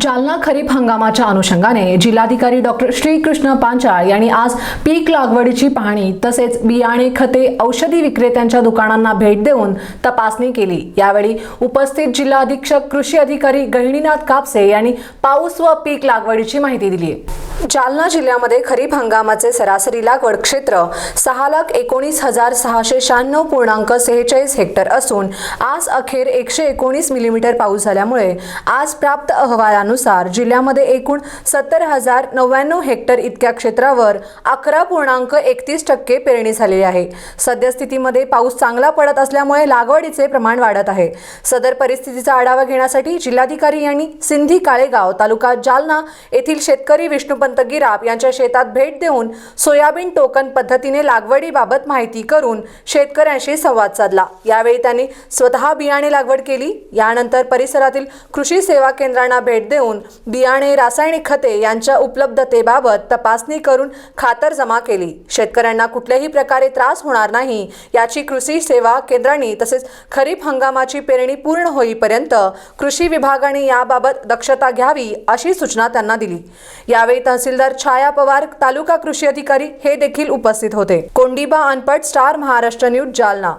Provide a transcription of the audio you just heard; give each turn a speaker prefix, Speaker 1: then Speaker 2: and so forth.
Speaker 1: जालना खरीप हंगामाच्या अनुषंगाने जिल्हाधिकारी डॉक्टर श्रीकृष्ण पांचाळ यांनी आज पीक लागवडीची पाहणी तसेच बियाणे खते औषधी विक्रेत्यांच्या दुकानांना भेट देऊन तपासणी केली. यावेळी उपस्थित जिल्हा अधीक्षक कृषी अधिकारी गहिनीनाथ कापसे यांनी पाऊस व पीक लागवडीची माहिती दिली जालना जिल्ह्यामध्ये खरीप हंगामाचे सरासरी लागवड क्षेत्र सहा लाख एकोणीस हजार सहाशे शहाण्णव पूर्णांक सेहेचाळीस हेक्टर असून आज अखेर एकशे एकोणीस मिलीमीटर पाऊस झाल्यामुळे आज प्राप्त अहवालानुसार जिल्ह्यामध्ये एकूण सत्तर हजार नव्याण्णव हेक्टर इतक्या क्षेत्रावर अकरा पूर्णांक एकतीस टक्के पेरणी झालेली आहे. सद्यस्थितीमध्ये पाऊस चांगला पडत असल्यामुळे लागवडीचे प्रमाण वाढत आहे. सदर परिस्थितीचा आढावा घेण्यासाठी जिल्हाधिकारी यांनी सिंधी काळेगाव तालुका जालना येथील शेतकरी विष्णुपंत गिराप यांच्या शेतात भेट देऊन सोयाबीन टोकन पद्धतीने लागवडीबाबत माहिती करून शेतकऱ्यांशी संवाद साधला. यावेळी त्यांनी स्वतः बियाणे लागवड केली. यानंतर परिसरातील कृषी सेवा केंद्रांना भेट देऊन बियाणे रासायनिक खते यांच्या उपलब्धतेबाबत तपासणी करून खातर जमा केली. शेतकऱ्यांना कुठल्याही प्रकारे त्रास होणार नाही याची कृषी सेवा केंद्रांनी तसेच खरीप हंगामाची पेरणी पूर्ण होईपर्यंत कृषी विभागाने याबाबत दक्षता घ्यावी अशी सूचना त्यांना दिली. यावेळी तहसीलदार छाया पवार तालुका कृषी अधिकारी हे देखील उपस्थित होते. Kondiba Anpat star Maharashtra news Jalna.